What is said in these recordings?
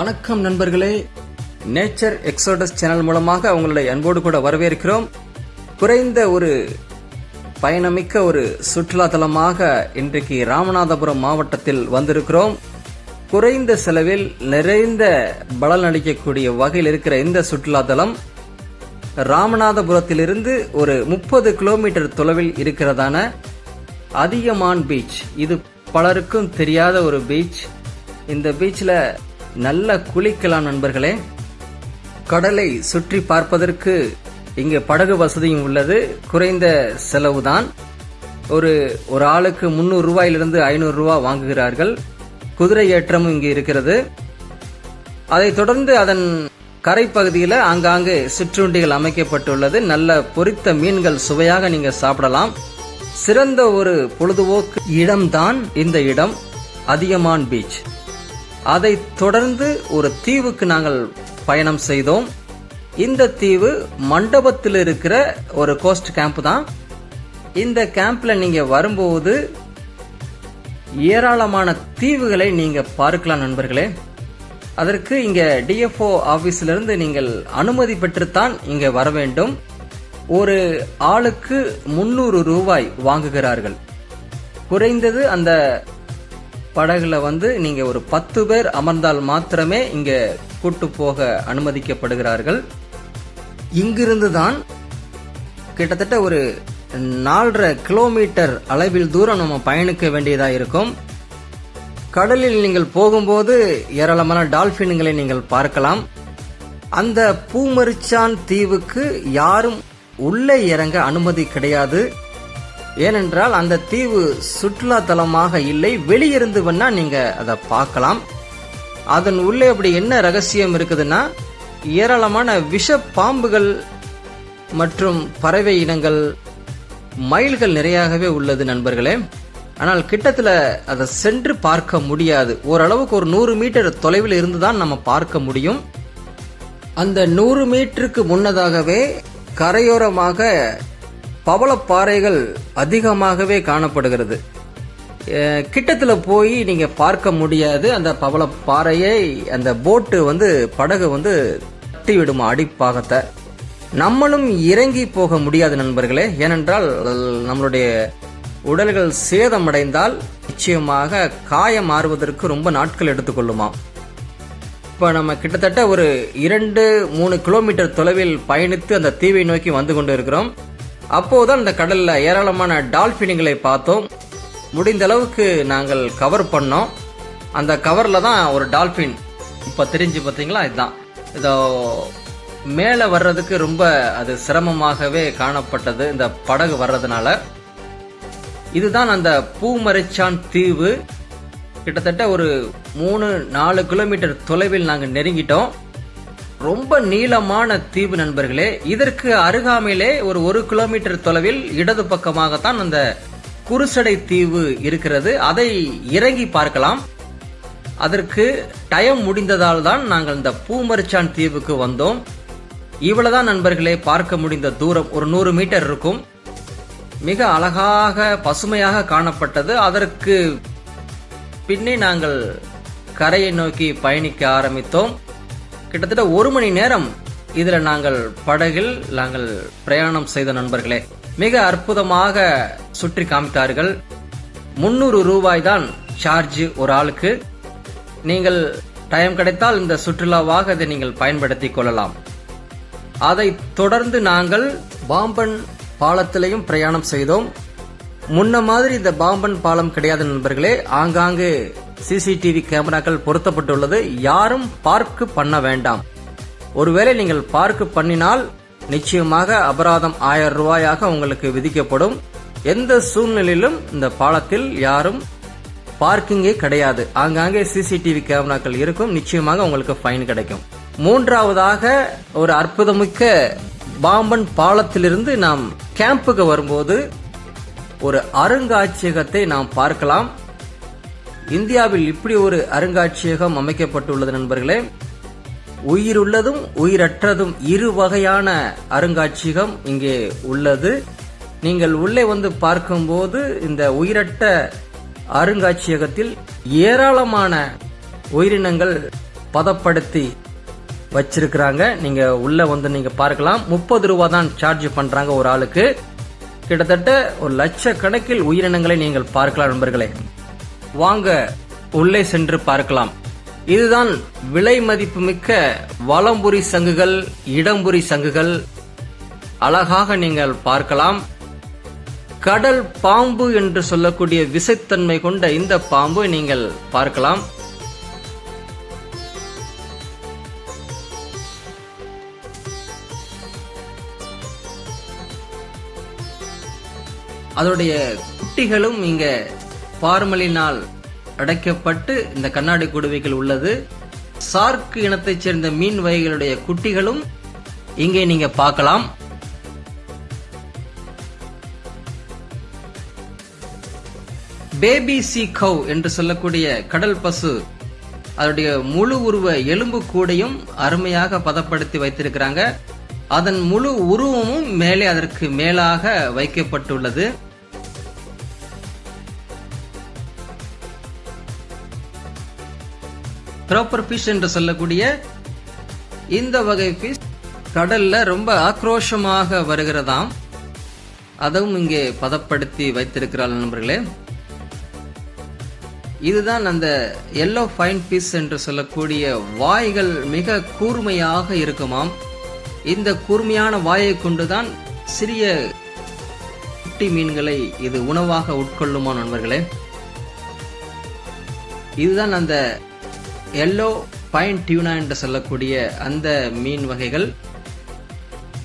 வணக்கம் நண்பர்களே. Nature exodus channel மூலமாக அவங்களுடைய அன்போடு கூட வரவேற்கிறோம். குறைந்த ஒரு பயணமிக்க ஒரு சுற்றுலா தலமாக இன்றைக்கு ராமநாதபுரம் மாவட்டத்தில் வந்திருக்கிறோம். குறைந்த செலவில் நிறைந்த பலன் அளிக்கக்கூடிய வகையில் இருக்கிற இந்த சுற்றுலா தலம் ராமநாதபுரத்திலிருந்து ஒரு முப்பது கிலோமீட்டர் தொலைவில் இருக்கிறதான அதிகமான் பீச். இது பலருக்கும் தெரியாத ஒரு பீச். இந்த பீச்சில் நல்ல குளிக்கலாம் நண்பர்களே. கடலை சுற்றி பார்ப்பதற்கு இங்கே படகு வசதியும் உள்ளது. குறைந்த செலவுதான். ஒரு ஒரு ஆளுக்கு முந்நூறு ரூபாயிலிருந்து ஐநூறு ரூபா வாங்குகிறார்கள். குதிரை ஏற்றமும் இங்கே இருக்கிறது. அதைத் தொடர்ந்து அதன் கரைப்பகுதியில் ஆங்காங்கே சிற்றுண்டிகள் அமைக்கப்பட்டுள்ளது. நல்ல பொரித்த மீன்கள் சுவையாக நீங்கள் சாப்பிடலாம். சிறந்த ஒரு பொழுதுபோக்கு இடம்தான் இந்த இடம். அதியமான் பீச். அதைத் தொடர்ந்து ஒரு தீவுக்கு நாங்கள் பயணம் செய்தோம். இந்த தீவு மண்டபத்தில் இருக்கிற ஒரு கோஸ்ட் கேம்ப் தான். இந்த கேம்பில் நீங்கள் வரும்போது ஏராளமான தீவுகளை நீங்கள் பார்க்கலாம் நண்பர்களே. அதற்கு இங்கே டிஎஃப்ஓ ஆஃபீஸிலிருந்து நீங்கள் அனுமதி பெற்றுத்தான் இங்கே வர வேண்டும். ஒரு ஆளுக்கு முன்னூறு ரூபாய் வாங்குகிறார்கள். குறைந்தது அந்த படகுல வந்து நீங்க ஒரு பத்து பேர் அமர்ந்தால் மாத்திரமே இங்க கூட்டு போக அனுமதிக்கப்படுகிறார்கள். இங்கிருந்து தான் கிட்டத்தட்ட ஒரு நாலரை கிலோமீட்டர் அளவில் தூரம் நம்ம பயணிக்க வேண்டியதாக இருக்கும். கடலில் நீங்கள் போகும்போது ஏராளமான டால்பின்களை நீங்கள் பார்க்கலாம். அந்த பூமரிச்சான் தீவுக்கு யாரும் உள்ளே இறங்க அனுமதி கிடையாது. ஏனென்றால் அந்த தீவு சுற்றுலா தலமாக இல்லை. வெளியிருந்து வேணா நீங்கள் அதை பார்க்கலாம். அதன் உள்ளே அப்படி என்ன ரகசியம் இருக்குதுன்னா ஏராளமான விஷ பாம்புகள் மற்றும் பறவை இனங்கள் மயில்கள் நிறையாகவே உள்ளது நண்பர்களே. ஆனால் கிட்டத்தில் அதை சென்று பார்க்க முடியாது. ஓரளவுக்கு ஒரு நூறு மீட்டர் தொலைவில் இருந்து தான் நம்ம பார்க்க முடியும். அந்த நூறு மீட்டருக்கு முன்னதாகவே கரையோரமாக பவளப்பாறைகள் அதிகமாகவே காணப்படுகிறது. கிட்டத்தில் போய் நீங்கள் பார்க்க முடியாது. அந்த பவளப்பாறையை அந்த போட்டு வந்து படகு வந்து தட்டி விடும் அடிப்பாகத்தை. நம்மளும் இறங்கி போக முடியாது நண்பர்களே. ஏனென்றால் நம்மளுடைய உடல்கள் சேதமடைந்தால் நிச்சயமாக காயம் ஆறுவதற்கு ரொம்ப நாட்கள் எடுத்துக்கொள்ளுமா இப்போ நம்ம கிட்டத்தட்ட ஒரு இரண்டு மூணு கிலோமீட்டர் தொலைவில் பயணித்து அந்த தீவை நோக்கி வந்து கொண்டு இருக்கிறோம் அப்போதான் அந்த கடல்ல ஏராளமான டால்பின்களை பார்த்தோம். முடிந்த அளவுக்கு நாங்கள் கவர் பண்ணோம். அந்த கவரில் தான் ஒரு டால்ஃபின் இப்போ தெரிஞ்சு பார்த்தீங்களா இதுதான் இதோ மேலே வர்றதுக்கு ரொம்ப அது சிரமமாகவே காணப்பட்டது இந்த படகு வர்றதுனால. இதுதான் அந்த பூமரைச்சான் தீவு. கிட்டத்தட்ட ஒரு மூணு நாலு கிலோமீட்டர் தொலைவில் நாங்கள் நெருங்கிட்டோம். ரொம்ப நீளமான தீவு நண்பர்களே இதற்கு அருகாமையிலே ஒரு ஒரு கிலோமீட்டர் தொலைவில் இடது பக்கமாகத்தான் அந்த குருசடை தீவு இருக்கிறது. அதை இறங்கி பார்க்கலாம். அதற்கு டைம் முடிந்ததால் தான் நாங்கள் இந்த பூமரிச்சான் தீவுக்கு வந்தோம். இவ்வளவுதான் நண்பர்களே பார்க்க முடிந்த தூரம் ஒரு நூறு மீட்டர் இருக்கும். மிக அழகாக பசுமையாக காணப்பட்டது. அதற்கு பின்னே நாங்கள் கரையை நோக்கி பயணிக்க ஆரம்பித்தோம். கிட்டத்தட்ட ஒரு மணி நேரம் இதில் நாங்கள் படகில் நாங்கள் பிரயாணம் செய்த நண்பர்களே. மிக அற்புதமாக சுற்றி காமித்தார்கள். முன்னூறு ரூபாய் தான் சார்ஜ் ஒரு ஆளுக்கு. நீங்கள் டைம் கிடைத்தால் இந்த சுற்றுலாவாக இதை நீங்கள் பயன்படுத்திக் கொள்ளலாம். அதை தொடர்ந்து நாங்கள் பாம்பன் பாலத்திலையும் பிரயாணம் செய்தோம். முன்ன மாதிரி இந்த பாம்பன் பாலம் கிடையாது நண்பர்களே. ஆங்காங்கு சிசிடிவி கேமராக்கள் பொருத்தப்பட்டுள்ளது. யாரும் பார்க்கு பண்ண வேண்டாம். ஒருவேளை நீங்கள் பார்க்கு பண்ணினால் நிச்சயமாக அபராதம் ஆயிரம் ரூபாயாக உங்களுக்கு விதிக்கப்படும். எந்த சூழ்நிலையிலும் இந்த பாலத்தில் யாரும் பார்க்கிங்கே கிடையாது. ஆங்காங்கே சிசிடிவி கேமராக்கள் இருக்கும். நிச்சயமாக உங்களுக்கு ஃபைன் கிடைக்கும். மூன்றாவதாக ஒரு அற்புதமிக்க பாம்பன் பாலத்திலிருந்து நாம் கேம்புக்கு வரும்போது ஒரு அருங்காட்சியகத்தை நாம் பார்க்கலாம். இந்தியாவில் இப்படி ஒரு அருங்காட்சியகம் அமைக்கப்பட்டுள்ளது நண்பர்களே. உயிருள்ளதும் உயிரற்றதும் இரு வகையான அருங்காட்சியகம் இங்கே உள்ளது. நீங்கள் உள்ளே வந்து பார்க்கும்போது இந்த உயிரற்ற அருங்காட்சியகத்தில் ஏராளமான உயிரினங்கள் பதப்படுத்தி வச்சிருக்கிறாங்க. நீங்க உள்ள வந்து நீங்க பார்க்கலாம். முப்பது ரூபா தான் சார்ஜ் பண்றாங்க ஒரு ஆளுக்கு. கிட்டத்தட்ட ஒரு லட்சக்கணக்கில் உயிரினங்களை நீங்கள் பார்க்கலாம் நண்பர்களே. வாங்க உள்ளே சென்று பார்க்கலாம். இதுதான் விலை மதிப்புமிக்க வலம்புரி சங்குகள் இடம்புரி சங்குகள். அழகாக நீங்கள் பார்க்கலாம். கடல் பாம்பு என்று சொல்லக்கூடிய விசைத்தன்மை கொண்ட இந்த பாம்பு நீங்கள் பார்க்கலாம். அதோடைய குட்டிகளும் இங்க பார்மலினால் அடைக்கப்பட்டு இந்த கண்ணாடி குடுவைகள் உள்ளது. சார்க் இனத்தைச் சேர்ந்த மீன் வகைகளுடைய குட்டிகளும் இங்கே நீங்க பார்க்கலாம். பேபி சி கவ் என்று சொல்லக்கூடிய கடல் பசு அதனுடைய முழு உருவ எலும்பு கூடையும் அருமையாக பதப்படுத்தி வைத்திருக்கிறாங்க. அதன் முழு உருவமும் மேலே அதற்கு மேலாக வைக்கப்பட்டுள்ளது. ப்ராப்பர் ஃபிஷ் என்று சொல்லக்கூடிய இந்த வகை ஃபிஷ் கடல்ல ரொம்ப ஆக்ரோஷமாக வருகிறதாம். அதுவும் இங்கே பதப்படுத்தி வைத்திருக்கிறாள் நண்பர்களே. இதுதான் அந்த எல்லோ ஃபைன் பீஸ் என்று சொல்லக்கூடிய வாய்கள் மிக கூர்மையாக இருக்குமாம். இந்த கூர்மையான வாயை கொண்டுதான் சிறிய குட்டி மீன்களை இது உணவாக உட்கொள்ளுமா நண்பர்களே. இதுதான் அந்த எல்லோ பைன் டியூனா என்று சொல்லக்கூடிய அந்த மீன் வகைகள்.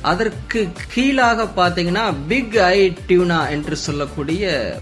அதற்கு கீழாக பார்த்தீங்கன்னா பிக் ஐ டியூனா என்று சொல்லக்கூடிய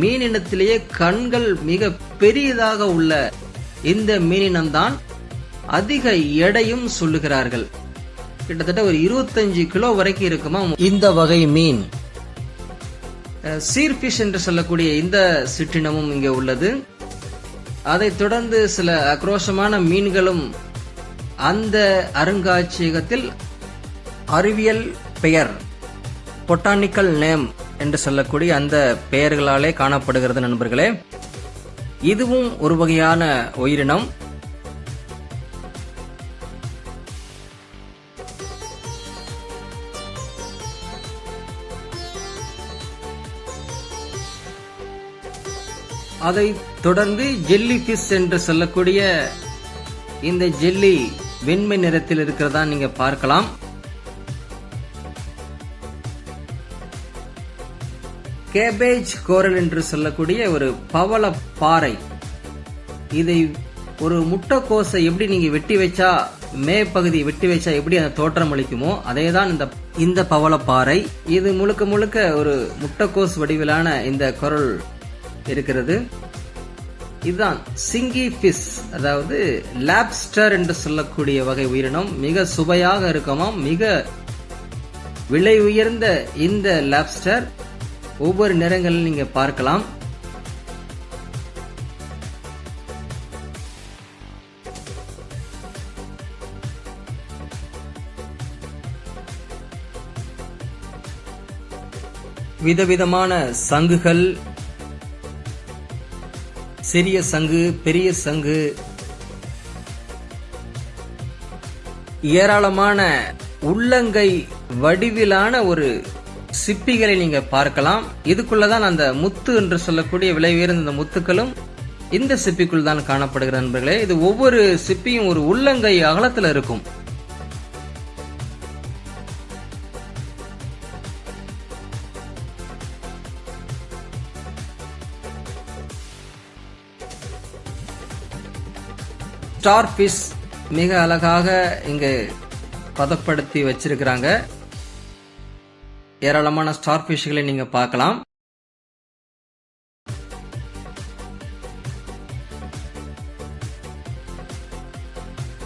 மீனினத்திலேயே கண்கள் மிக பெரியதாக உள்ள இந்த மீனினம்தான் அதிக எடையும் சொல்லுகிறார்கள். கிட்டத்தட்ட ஒரு இருபத்தஞ்சு கிலோ வரைக்கும் இருக்குமா? இந்த வகை மீன். சீர்பிஷ் என்று சொல்லக்கூடிய இந்த சிற்றினமும் இங்கே உள்ளது. அதைத் தொடர்ந்து சில ஆக்ரோஷமான மீன்களும் அந்த அருங்காட்சியகத்தில் அறிவியல் பெயர் பொட்டானிக்கல் நேம் என்று சொல்லக்கூடிய அந்த பெயர்களாலே காணப்படுகிறது நண்பர்களே. இதுவும் ஒரு வகையான உயிரினம். அதை தொடர்ந்து ஜெல்லி ஃபிஷ் என்று சொல்லக்கூடிய இந்த ஜெல்லி வெண்மை நிறத்தில் இருக்கிறதா நீங்க பார்க்கலாம். கேபேஜ் கோரல் என்று சொல்லக்கூடிய ஒரு பவள பாறை. இதை ஒரு முட்டைக்கோசை எப்படி நீங்க வெட்டி வச்சா மே பகுதி வெட்டி வச்சா எப்படி அந்த தோற்றம் அளிக்குமோ அதே தான் இந்த இந்த பவளப்பாறை இது முழுக்க முழுக்க ஒரு முட்டைக்கோஸ் வடிவிலான இந்த குரல் இருக்கிறது. இதுதான் சிங்கி ஃபிஷ் அதாவது லாப்ஸ்டர் என்று சொல்லக்கூடிய வகை உயிரினம். மிக சுவையாக இருக்குமாம். மிக விலை உயர்ந்த இந்த லாப்ஸ்டர் ஒவ்வொரு நிறங்களில் நீங்க பார்க்கலாம். விதவிதமான சங்குகள் சிறிய சங்கு பெரிய சங்கு. ஏராளமான உள்ளங்கை வடிவிலான ஒரு சிப்பிகளை நீங்க பார்க்கலாம். இதுக்குள்ளதான் அந்த முத்து என்று சொல்லக்கூடிய விலை உயர்ந்த இந்த முத்துக்களும் இந்த சிப்பிக்குள் தான் காணப்படுகிற நண்பர்களே. இது ஒவ்வொரு சிப்பியும் ஒரு உள்ளங்கை அகலத்தில் இருக்கும். ஸ்டார் ஃபிஷ் மிக அழகாக இங்கு பதப்படுத்தி வச்சிருக்கிறாங்க. ஏராளமான ஸ்டார் ஃபிஷ்களை நீங்க பார்க்கலாம்.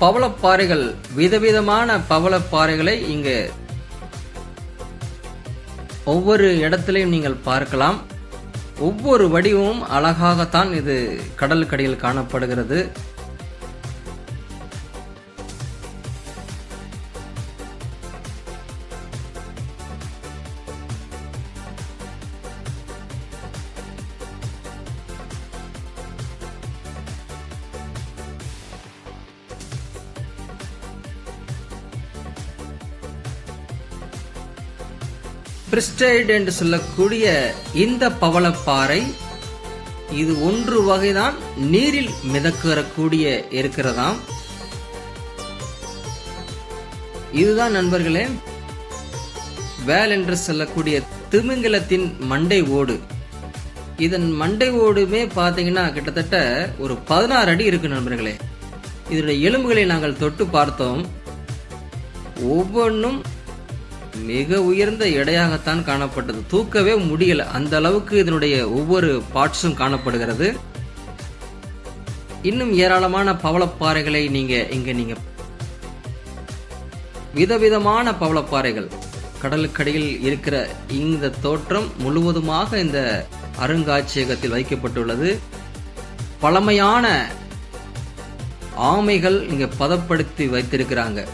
பவளப்பாறைகள் விதவிதமான பவளப்பாறைகளை இங்கு ஒவ்வொரு இடத்திலையும் நீங்கள் பார்க்கலாம். ஒவ்வொரு வடிவமும் அழகாகத்தான் இது கடலுக்கடியில் காணப்படுகிறது. பிரிஸ்டைட் என்று சொல்லக்கூடிய இந்த பவளப்பாறை இது ஒன்று வகைதான் நீரில் மிதக்கறக்கூடிய இருக்கிறதாம். இதுதான் நண்பர்களே வேல் என்று சொல்லக்கூடிய திமிங்கலத்தின் மண்டை ஓடு. இதன் மண்டை ஓடுமே பார்த்தீங்கன்னா கிட்டத்தட்ட ஒரு பதினாறு அடி இருக்கு நண்பர்களே. இதனுடைய எலும்புகளை நாங்கள் தொட்டு பார்த்தோம். ஒவ்வொன்றும் மிக உயர்ந்த எடையாகத்தான் காணப்பட்டது. தூக்கவே முடியல. அந்த அளவுக்கு இதனுடைய ஒவ்வொரு பார்ட்ஸும் காணப்படுகிறது. இன்னும் ஏராளமான பவளப்பாறைகளை நீங்க இங்க நீங்க விதவிதமான பவளப்பாறைகள். கடலுக்கடியில் இருக்கிற இந்த தோற்றம் முழுவதுமாக இந்த அருங்காட்சியகத்தில் வைக்கப்பட்டுள்ளது. பழமையான ஆமைகள் இங்க பதப்படுத்தி வைத்திருக்கிறாங்க.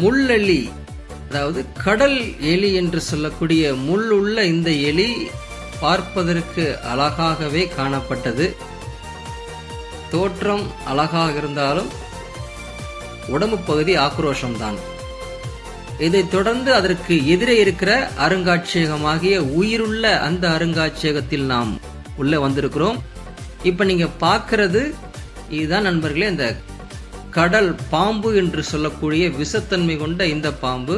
முள்ளெலி அதாவது கடல் எலி என்று சொல்லக்கூடிய முள் உள்ள இந்த எலி பார்ப்பதற்கு அழகாகவே காணப்பட்டது. தோற்றம் அழகாக இருந்தாலும் உடம்பு பகுதி ஆக்ரோஷம்தான். இதைத் தொடர்ந்து அதற்கு எதிரே இருக்கிற அருங்காட்சியகமாகிய உயிருள்ள அந்த அருங்காட்சியகத்தில் நாம் உள்ளே வந்திருக்கிறோம். இப்போ நீங்கள் பார்க்கறது இதுதான் நண்பர்களே இந்த கடல் பாம்பு என்று சொல்லக்கூடிய விஷத்தன்மை கொண்ட இந்த பாம்பு.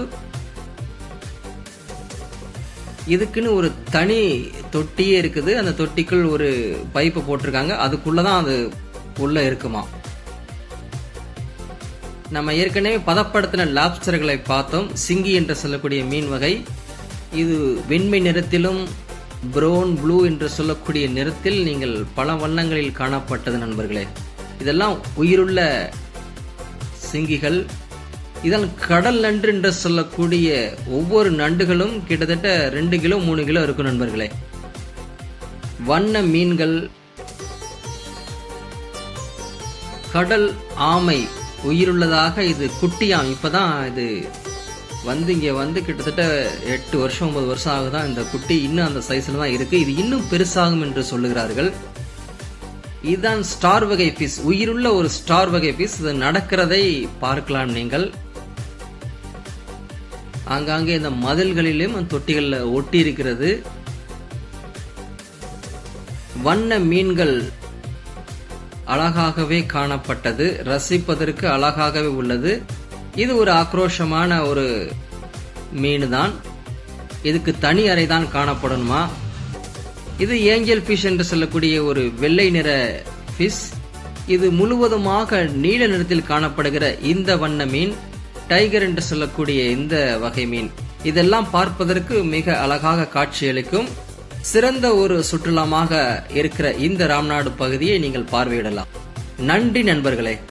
இதுக்குன்னு ஒரு தனி தொட்டியே இருக்குது. அந்த தொட்டிக்குள் ஒரு பைப்பு போட்டிருக்காங்க. அதுக்குள்ளதான் அது உள்ள இருக்குமா. நம்ம ஏற்கனவே பதப்படுத்தின லாப்ஸ்டர்களை பார்த்தோம். சிங்கி என்று சொல்லக்கூடிய மீன் வகை. இது வெண்மை நிறத்திலும் ப்ரௌன் ப்ளூ என்று சொல்லக்கூடிய நிறத்தில் நீங்கள் பல வண்ணங்களில் காணப்பட்டது நண்பர்களே. இதெல்லாம் உயிருள்ள சிங்கிகள். இதன் கடல் நண்டு என்று சொல்லக்கூடிய ஒவ்வொரு நண்டுகளும் கிட்டத்தட்ட ரெண்டு கிலோ மூணு கிலோ இருக்கும் நண்பர்களே. வண்ண மீன்கள் கடல் ஆமை உயிருள்ளதாக இது குட்டியாம். இப்பதான் இது வந்து இங்கே வந்து கிட்டத்தட்ட எட்டு வருஷம் ஒன்பது வருஷம் ஆகுதான் இந்த குட்டி இன்னும் அந்த சைஸ்ல தான் இருக்கு. இது இன்னும் பெருசாகும் என்று சொல்லுகிறார்கள். இதுதான் ஸ்டார் வகை பீஸ் உயிருள்ள ஒரு ஸ்டார் வகை பீஸ் இது நடக்கிறதை பார்க்கலாம் நீங்கள். ஆங்காங்கே இந்த மதில்களிலும் தொட்டிகளில் ஒட்டி இருக்கிறது. வண்ண மீன்கள் அழகாகவே காணப்பட்டது. ரசிப்பதற்கு அழகாகவே உள்ளது. இது ஒரு ஆக்ரோஷமான ஒரு மீன் தான் இதுக்கு தனி அறை தான் காணப்படணுமா இது ஏஞ்சல் ஃபிஷ் என்று சொல்லக்கூடிய ஒரு வெள்ளை நிற ஃபிஷ் இது முழுவதுமாக நீல நிறத்தில் காணப்படுகிற இந்த வண்ண மீன் டைகர் என்று சொல்லக்கூடிய இந்த வகை மீன். இதெல்லாம் பார்ப்பதற்கு மிக அழகாக காட்சியளிக்கும். சிறந்த ஒரு சுற்றுலாமாக இருக்கிற இந்த ராம்நாடு பகுதியை நீங்கள் பார்வையிடலாம். நன்றி நண்பர்களே.